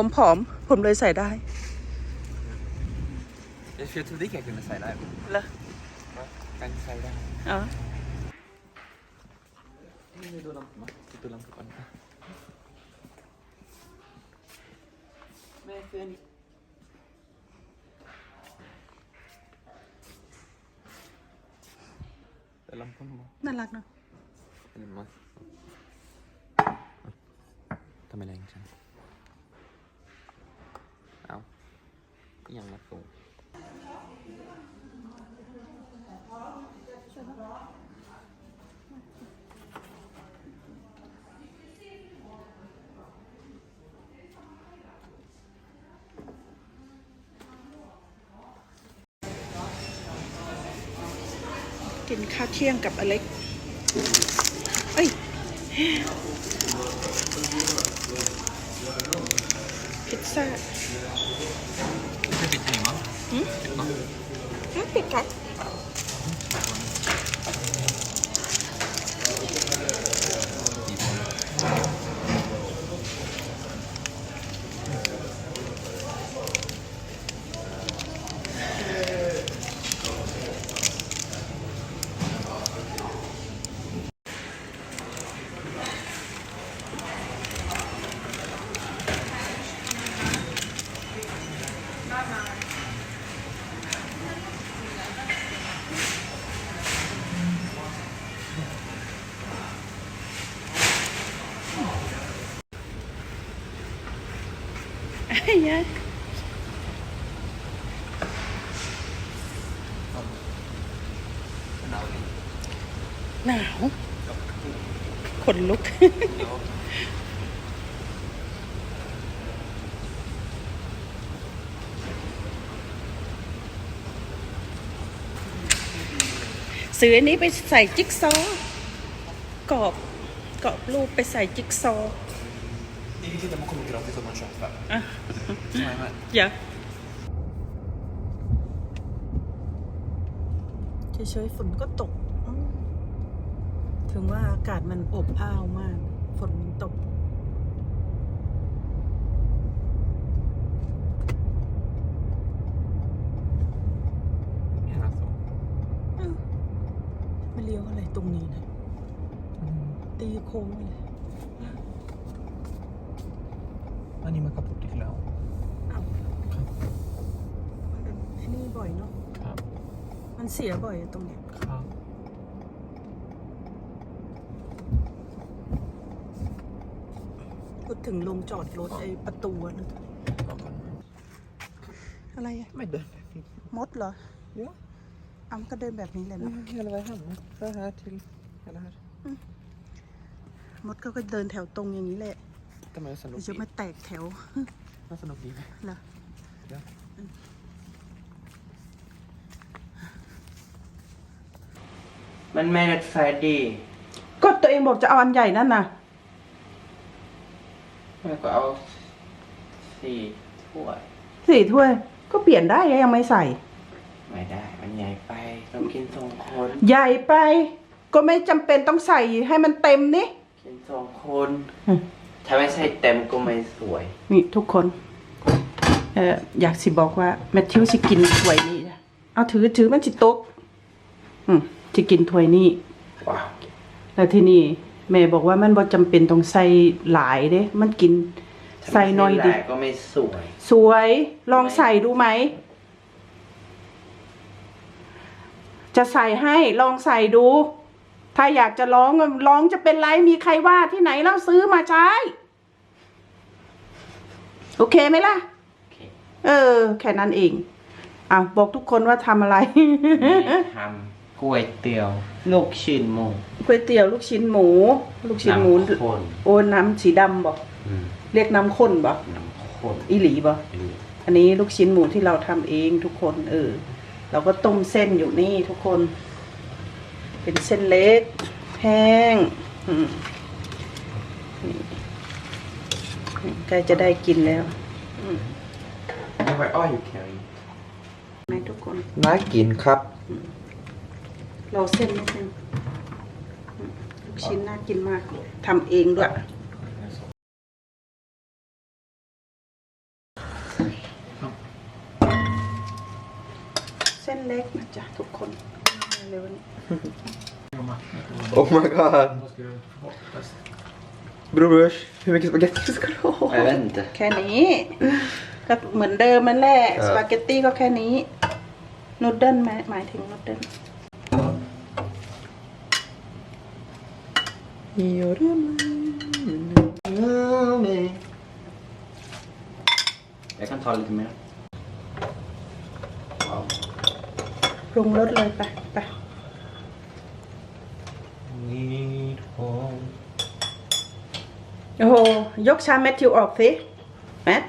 ผมผอม ผมเลยใส่ได้ Jag trodde inte jag kunde säga det här. เหรอ Kan jag säga det här? อ๋อ Det är då lamporna. Det är lamporna. Men för Det är lamporna. น่ารักเนาะ Eller man. Ta med längre sen. Ja. Gärna så. กินข้าวเที่ยงกับอเล็ก เอ้ยพิซซ่า Det är lite hemma. อ่ หนาวขนลุก ซื้ออันนี้ไปใส่จิ๊กซอว์กรอบกรอบรูปไปใส่จิ๊กซอว์ Det är lite man kommer gratis om man köper. อะ Jajamän. อย่าเฉยๆฝนก็ตก ถึงว่าอากาศมันอบอ้าวมาก ฝนมันตก Gärna så. อ้าวมาเลี้ยวอะไรตรงนี้นะตีโค้งเลยอันนี้มันก็ปุติแล้ว อ้าวมันเป็นไอ้นี่บ่อยเนาะครับ มันเสียบ่อยตรงเนี้ย ครับ พูด ถึงลงจอดรถไอ้ประตูอะนะก็ก่อนอะไรอะไม่เดินมดเหรอ Ja, อ้ำก็เดินแบบนี้เลยเนาะ hela vägen hem. Så här till hela här. มดก็ก็เดินแถวตรงอย่างนี้แหละ Det är nästan เดี๋ยวจะมาแตกแถว nästan nog blir เหรอ Ja. มันไม่รถไฟดี ก็ตัวเองบอกจะเอาอันใหญ่นั่นน่ะ แล้วก็เอาสี่ถ้วยสี่ถ้วย ก็เปลี่ยนได้ยังไม่ใส่ ไม่ได้ มันใหญ่ไปต้องกินสองคนใหญ่ไป ก็ไม่จำเป็นต้องใส่ให้มันเต็มนี่ กินสองคน อืม ถ้าไม่ใส่เต็มก็ไม่สวย นี่ทุกคน เอ่ออยากสิบอกว่าแมทธิวสิกินถ้วยนี้นะเอาถือถือมันสิตก อืมสิกินถ้วยนี้ ว้าวแล้วที่นี่ แม่บอกว่ามันบ่จำเป็นต้องใส่หลายเด้มันกิน ใส่น้อยถ้าดิไม่ใส่หลาก็ไม่สวย สวยลองใส่ดูไหม จะใส่ให้ลองใส่ดู ถ้าอยากจะร้องร้องจะเป็นไรมีใครว่าที่ไหนแล้วซื้อมาใช้ โอเคไหมล่ะ โอเค เออ แค่นั้นเองอะบอกทุกคนว่าทำอะไรทำ ก๋วยเตี๋ยว ลูกชิ้นหมูก๋วยเตี๋ยวลูกชิ้นหมู ลูกชิ้นหมู น้ำข้นโอ้น้ำสีดำบอกอืมเรียกน้ำข้นบอกน้ำข้นอีหลีบอกอืมอันนี้ลูกชิ้นหมูที่เราทำเองทุกคนเออเราก็ต้มเส้นอยู่นี่ทุกคน เป็นเส้นเล็กแห้งอืมนี่นี่ใกล้จะได้กินแล้วอืมไม่ไว้อ้อยอยู่แค่นี้ไหมทุกคน น่ากินครับ เราเส้นไม่เส้นลูกชิ้นน่ากินมากทำเองด้วย เส้นเล็กนะจ๊ะทุกคนเร็วนี้ Oh my god. Bror brors, hur mycket spagetti ska du ha? Jag แค่นี้ ก็เหมือนเดิมนั่นแหละ สปาเกตตี้ก็แค่นี้นูดเดิลไหมหมายถึงนูดเดิล Jag kan ta lite mer. Wow. ปรุงรสเลยไปไป Need home. โอ้โหยกชามแมทธิวออกสิแมท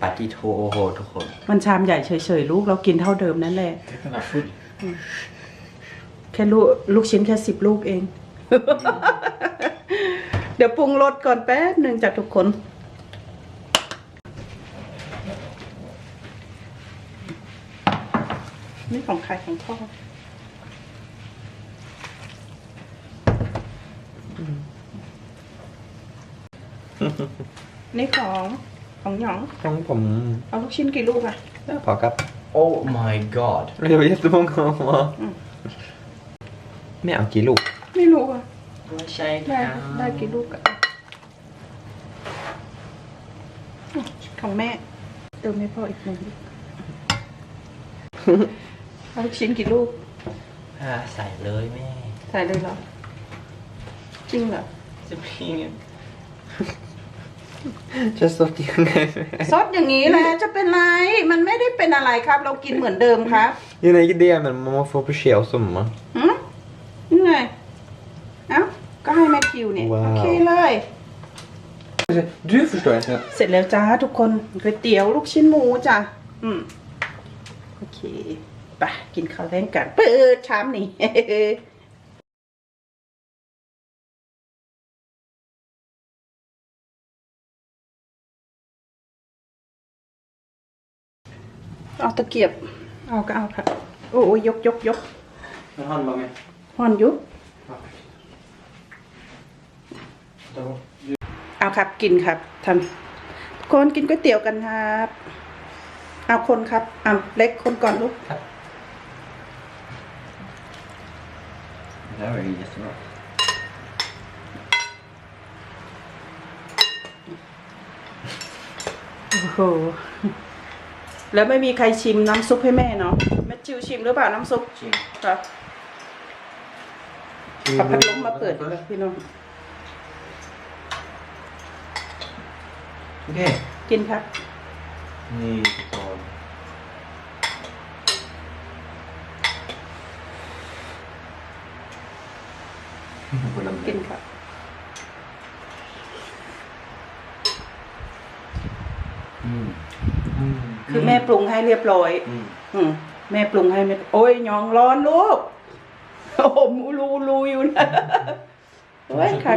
ปาติโทโอโหทุกคน มันชามใหญ่เฉยๆลูกเรากินเท่าเดิมนั่นแหละ Den är full. แค่ลูกลูกชิ้นแค่สิบลูกเอง เดี๋ยวปรุงรสก่อนแป๊บหนึ่งจากทุกคน นี่ของใครของพ่อนี่ของของหยอง Från på... เอาลูกชิ้นกี่ลูกอะ Pakat. Oh my god. Det var jättemånga mamma. Men jag kilo. ไม่รู้อะ Vad säger ได้ได้กี่ลูกอะอืมของแม่ เติมไม่พออีกหนึ่งลูกเอาลูกชิ้นกี่ลูกใส่เลยแม่ใส่เลยเหรอ จริงเหรอ จะพิง Känns så att jag ซดอย่างนี้แหละจะเป็นไร มันไม่ได้เป็นอะไรครับ เรากินเหมือนเดิมครับ Det är inte det, men man får på ske och summa. หืมนี่ไง เอ้า ก็ให้ แมทธิวเนี่ยว้าวโอเคเลย Du förstår inte. เสร็จแล้วจ้าทุกคนก๋วยเตี๋ยวลูกชิ้นหมูจ้ะอืมโอเคไปกินข้าวแรงกันเปิดชามนี่ เอาตะเกียบ เอาก็เอาค่ะ โอ้ยยกยกยก Men han var med. ฮอนยุบ เอาครับกินครับทำคนกินก๋วยเตี๋ยวกันครับ เอาคนครับเอาเล็กคนก่อนลูก Det här var ju jättebra. โอ้โหแล้วไม่มีใครชิมน้ำซุปให้แม่เนาะแม่จิวชิมหรือเปล่าน้ำซุป Chim. ครับขับพัดลมมาเปิดเลยพี่น้อง Okej. กินครับ Ni tar... กินครับ Mm. คือแม่ปรุงให้เรียบร้อย Mm. อืมแม่ปรุงให้แม่โอ้ยยองร้อนลูกโอ้โหมูรูรูอยู่นะโอ้ยค่ะ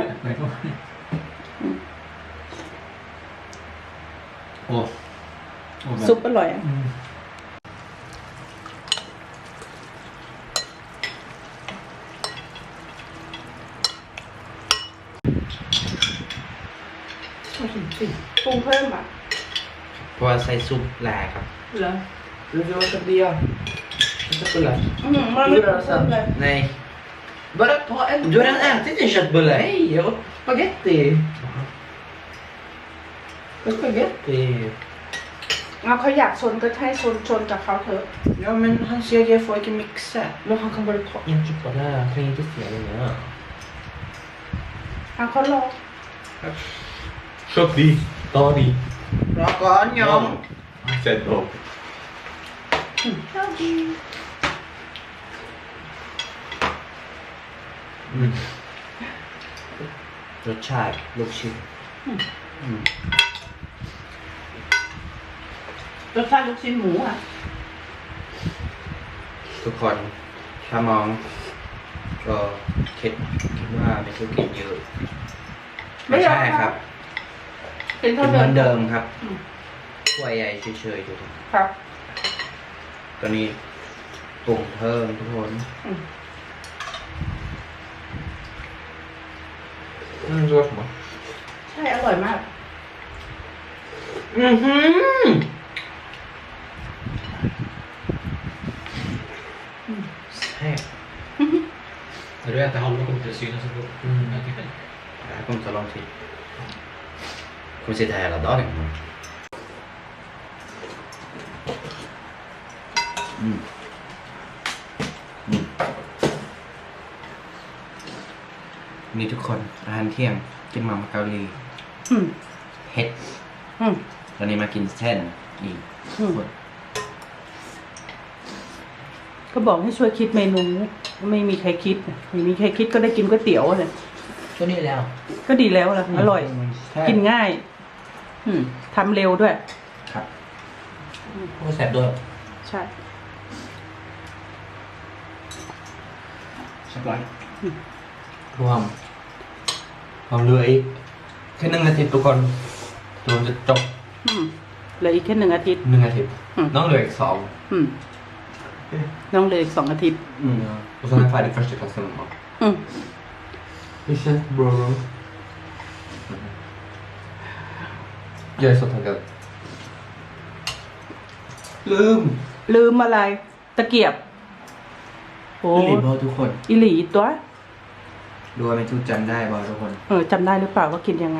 Åh. Åh, men- ซุปอร่อยอะ Mm. ปรุงเพิ่มอะเพราะว่าใส่ซุปแหลกครับ เหรอ Du får åka det. Inte fulla. อืมมันไม่ปรุงเพิ่มเลย Nej. Bara ta en. Du har redan ätit en köttbulle. Hej, jag åt Spaghetti. Det är spaghetti. เอาเขาอยากชนก็ให้ชนชนกับเขาเถอะ Ja, men han säger att jag får inte mixa. Men han kan bara ta en choklad. Han kan inte se den här. เอาเขาลอง Köp di. Ta di. Bra garn, ja. Sätt upp. รสชาติลูกชิ้น รสชาติลูกชิ้นหมูอะ ทุกคนถ้ามอง ก็คิดคิดว่าไม่ใช่กินเยอะไม่ไม่เยอะใช่ครับเป็นกิเท่านเหเดิมืม อนเดิมครับอืม ถ้วยใหญ่เฉยๆอยู่ครับตอนนี้ปรุงเพิ่มทุกคนอืม Mm, så varsågod. ใช่อร่อยมาก อือหือ Här. När du äter halva kommer det synas så gott. Mm. Jag tycker- Det här kommer ta lång tid. Kommer sitta här hela dagen. Mm. Mm. นี่ทุกคนอาหารเที่ยงกินมาม่าเกาหลีอืมเผ็ดอืมตอนนี้มากินเส้นอีกอืม ก็บอกให้ช่วยคิดเมนู ไม่มีใครคิดไม่มีใครคิดก็ได้กินก๋วยเตี๋ยวเลย Så det är det. ก็ดีแล้วล่ะอร่อยกินง่าย อืมทำเร็วด้วย ครับ Och sen då. ใช่ใช่ปะรวมความเหลืออีกแค่หนึ่งอาทิตย์ทุกคนรวมจะจบอืมเหลืออีกแค่หนึ่งอาทิตย์หนึ่งอาทิตย์อืม น้องเหลืออีกสองอืม น้องเหลืออีกสองอาทิตย์อืม och sen är jag färdig första klassen imorgon. อืม Det känns bra då. Jag är så taggad. ลืมลืมอะไร ตะเกียบ โอ้รีบอทุกคนอิหลีตัว ดูว่าไม่ทุกจำได้บอทุกคนเออจำได้หรือเปล่าว่ากินยังไง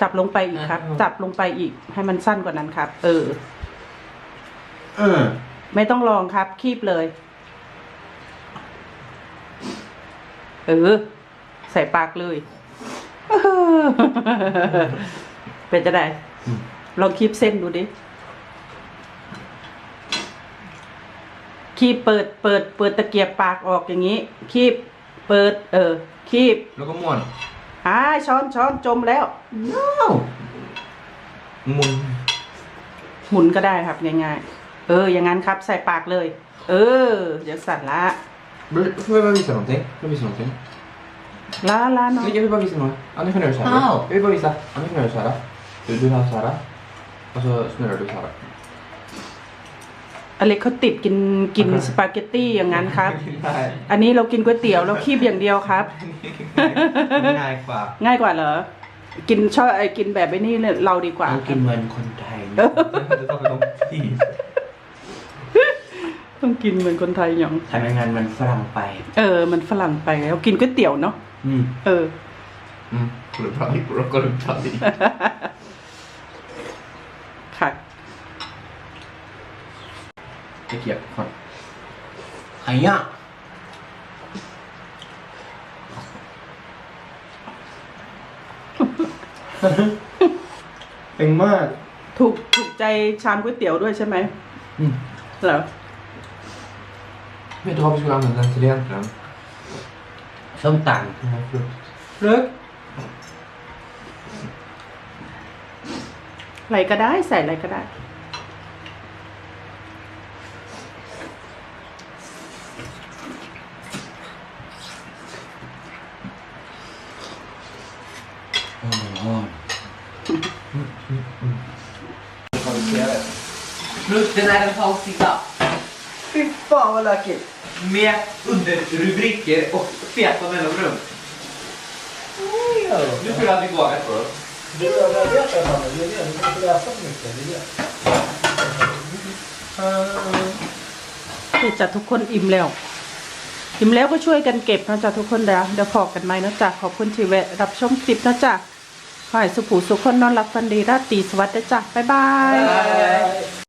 จับลงไปอีกครับอ่าจับลงไปอีกให้มันสั้นกว่านั้นครับ เออเออ ไม่ต้องลองครับ คีบเลย เออ ใส่ปากเลยเออเป็นจะได้อืมลองคีบเส้นดูดิ คีบเปิด เปิด เปิดตะเกียบปากออกอย่างนี้ คีบ เปิด เออ คีบ แล้วก็ม้วนอ่าช้อนช้อนจมแล้ว no หมุนหมุนก็ได้ครับง่ายๆ เออ อย่างนั้นครับใส่ปากเลย เออ เดี๋ยวสั่นละ 물 후회밥 이사 어 때? 후회밥 이사어เ?ล้าล้าเนาะ 이게 후회밥 이사 뭐 야? 안에 편을 살 아? 아 우. 1번 이사 안에 편을 살 아? 열두 사 살 아? 어서 스물 열두 살아 อเล้วอะไรอะก็กเขาติดกินกินสปาเกตตี้อย่างนั้นครับ 네. อันนี้เรากินก๋วยเตี๋ยวเราคีบอย่างเดียวครับ ง่ายกว่าง่ายกว่าเหรอ กินชอบไอ้กินแบบไอ้นี่เราดีกว่า เรากินเหมือนคนไทย จะต้องไปลงที่ ต้องกินเหมือนคนไทยอย่างทำงานมันฝรั่งไป เออ มันฝรั่งไปแล้วกินก๋วยเตี๋ยวเนาะอืมเออ Mm. Går det bra? Går det- går det bra? ค่ะตะเกียบก่อนไอ้ยะเองมาก ถูกถูกใจชามก๋วยเตี๋ยวด้วยใช่ไหมอืมเหรอ Vet du vad vi skulle använda den till egentligen? ส้มต Den här frukt. ำเลิกอะไรก็ได้ใส่อะไรก็ได้โอ้โห Frukten är en falsk sida. ฟิฟฟ้าเวลากิน Med underrubriker och feta mellanrum. Nu skulle jag gå efteråt. Du, jag vet att han är det. Du måste läsa så mycket. Det är det. เดี๋ยวจะทุกคนอิ่มแล้ว อิ่มแล้วก็ช่วยกันเก็บนะจ๊ะทุกคนเดี๋ยวเดี๋ยวพอกันไหมนะจ๊ะขอบคุณที่แวะรับชมคลิปนะจ๊ะขอให้สุขูสุขคนนอนหลับฝันดีราตรีสวัสดิ์นะจ๊ะบ๊ายบาย Bye.